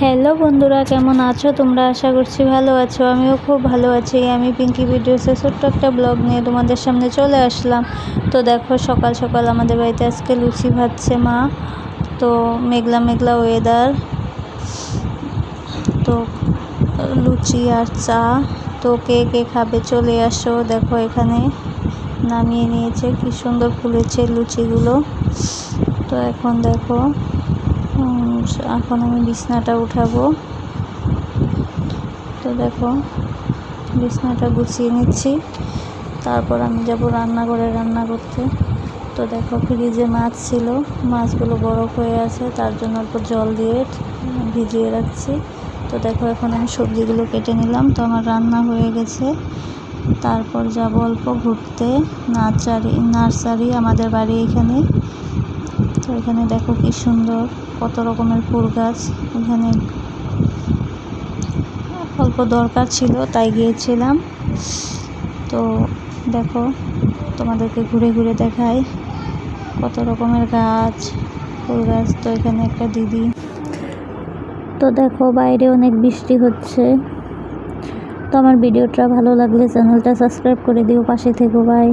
Hello বন্ধুরা, কেমন আছো? তোমরা আশা করছি ভালো আছো। আমিও খুব ভালো আছি। আমি পিঙ্কি ভিডিওসে ছোট্ট একটা ব্লগ নিয়ে তোমাদের সামনে চলে আসলাম। তো দেখো, সকাল সকাল আমাদের বাড়িতে আজকে লুচি ভাজছে মা। তো মেঘলা মেঘলা ওয়েদার তো লুচি আর চা। তো কে কে খাবে চলে আসো। দেখো এখানে নামিয়ে নিয়েছে। কি সুন্দর ফুলেছে লুচিগুলো। তো এখন দেখো এখন আমি বিছনাটা উঠাবো। তো দেখো, বিছনাটা গুছিয়ে নিচ্ছি। তারপর আমি যাব রান্নাঘরে রান্না করতে। তো দেখো, ফ্রিজে মাছ ছিল, মাছগুলো বরফ হয়ে আছে, তার জন্য অল্প জল দিয়ে ভিজিয়ে রাখছি। তো দেখো, এখন আমি সবজিগুলো কেটে নিলাম, তো আমার রান্না হয়ে গেছে। তারপর যাব অল্প ঘুরতে, নার্সারি নার্সারি আমাদের বাড়ি এখানে তো এখানে দেখো কি সুন্দর, কত রকমের ফুল গাছ। এখানে অল্প দরকার ছিল, তাই গিয়েছিলাম। তো দেখো, তোমাদেরকে ঘুরে ঘুরে দেখাই কত রকমের গাছ, ফুল গাছ। তো এখানে একটা দিদি। তো দেখো, বাইরে অনেক বৃষ্টি হচ্ছে। তো আমার ভিডিওটা ভালো লাগলে চ্যানেলটা সাবস্ক্রাইব করে দিও। পাশে থেকো, বাই।